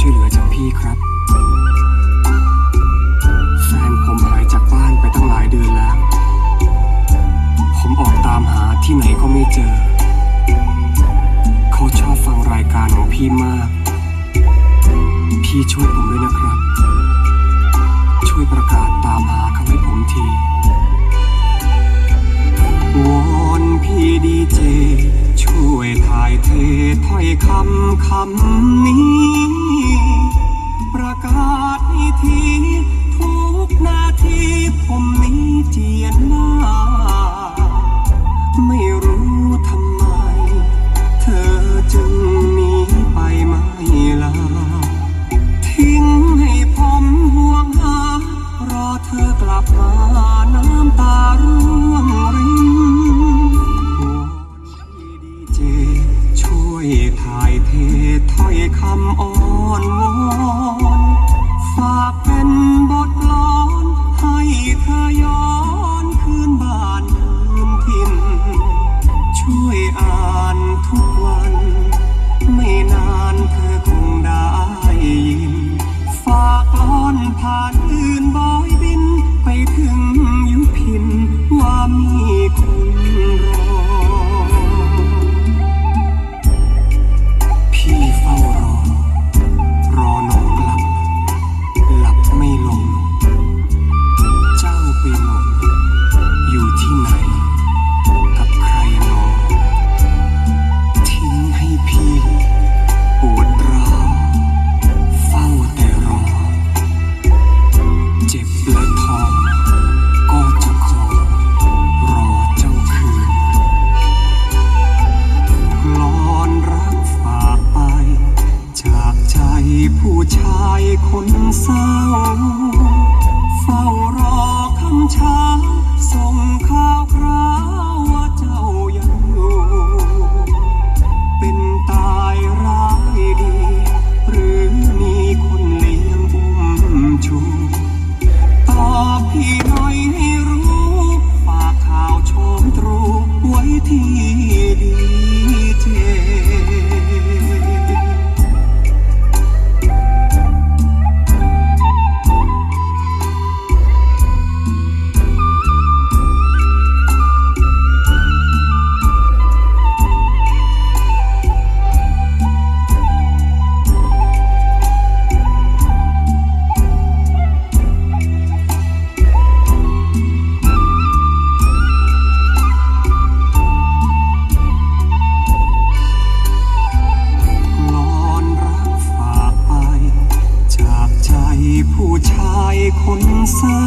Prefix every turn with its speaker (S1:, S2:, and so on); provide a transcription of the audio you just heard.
S1: ช่วยเหลือจากพี่ครับ แฟนผมหายจากบ้านไปตั้งหลายเดือนแล้ว ผมออกตามหาที่ไหนก็ไม่เจอ เขาชอบฟังรายการของพี่มาก พี่ช่วยผมด้วยนะครับ ช่วยประกาศตามหาเขาให้ผมทีวอนพี่ดีเจ ช่วยถ่ายเทถ้อยคำคำนี้ ไม่รู้ทำไม เธอจึงหนีไปไม่ลา ทิ้งให้ผมห่วงหารอเธอกลับมาน้ำตาร่วงรินดีเจช่วยถ่ายเทถ้อยคำอ้อนวอนฝาก ผู้ชายคนเศร้า เฝ้ารอคำช้าส่งข่าว คนเศร้า